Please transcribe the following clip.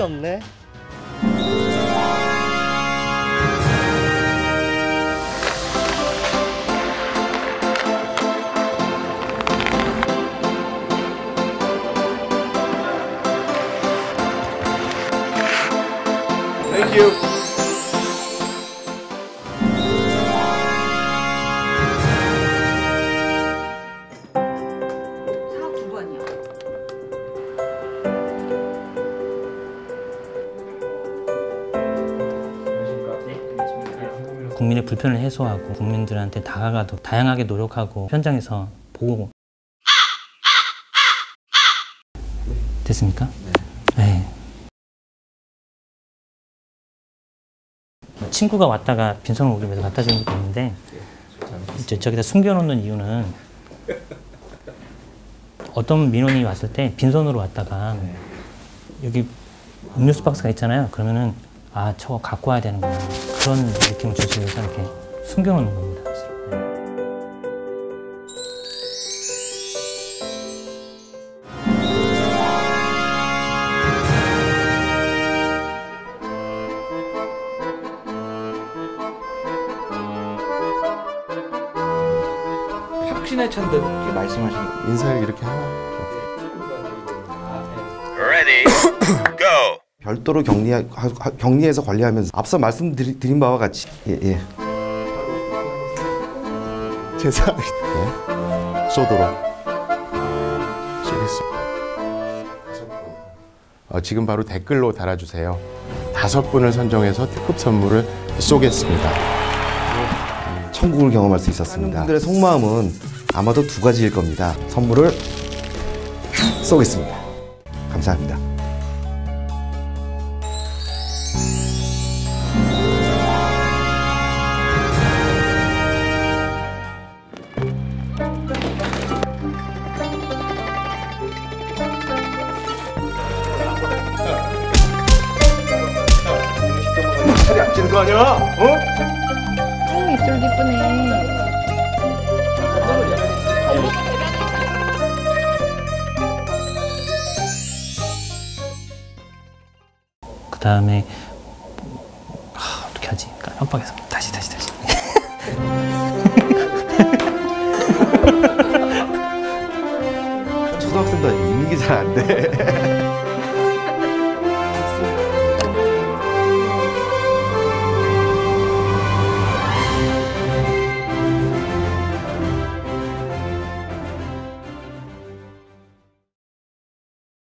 없네. 사업 국민의 불편을 해소하고 국민들한테 다가가도 다양하게 노력하고 현장에서 보고 됐습니까? 네. 친구가 왔다가 빈손을 오기 위해서 갖다 주는 것도 있는데 이제 저기다 숨겨놓는 이유는 어떤 민원이 왔을 때 빈손으로 왔다가 여기 음료수 박스가 있잖아요. 그러면은 아 저거 갖고 와야 되는구나 그런 느낌을 주기 위해서 이렇게 숨겨놓는 겁니다. 혁신에 찬듯 이렇게 말씀하시는 인사를 이렇게 하나? Ready, go. 별도로 격리 격리해서 관리하면서 앞서 말씀드린 바와 같이 예, 예. 제사 예. 쏘도록 쏘겠습니다. 어, 지금 바로 댓글로 달아주세요. 다섯 분을 선정해서 특급 선물을 쏘겠습니다. 천국을 경험할 수 있었습니다. 분들의 속마음은 아마도 두 가지일 겁니다. 선물을 쏘겠습니다. 감사합니다. 거 아니야? 어? 어, 입술 이쁘네. 그 다음에 어떻게 하지? 깜빡해서 다시 다시 다시. 초등학생도 이미기 잘안 돼.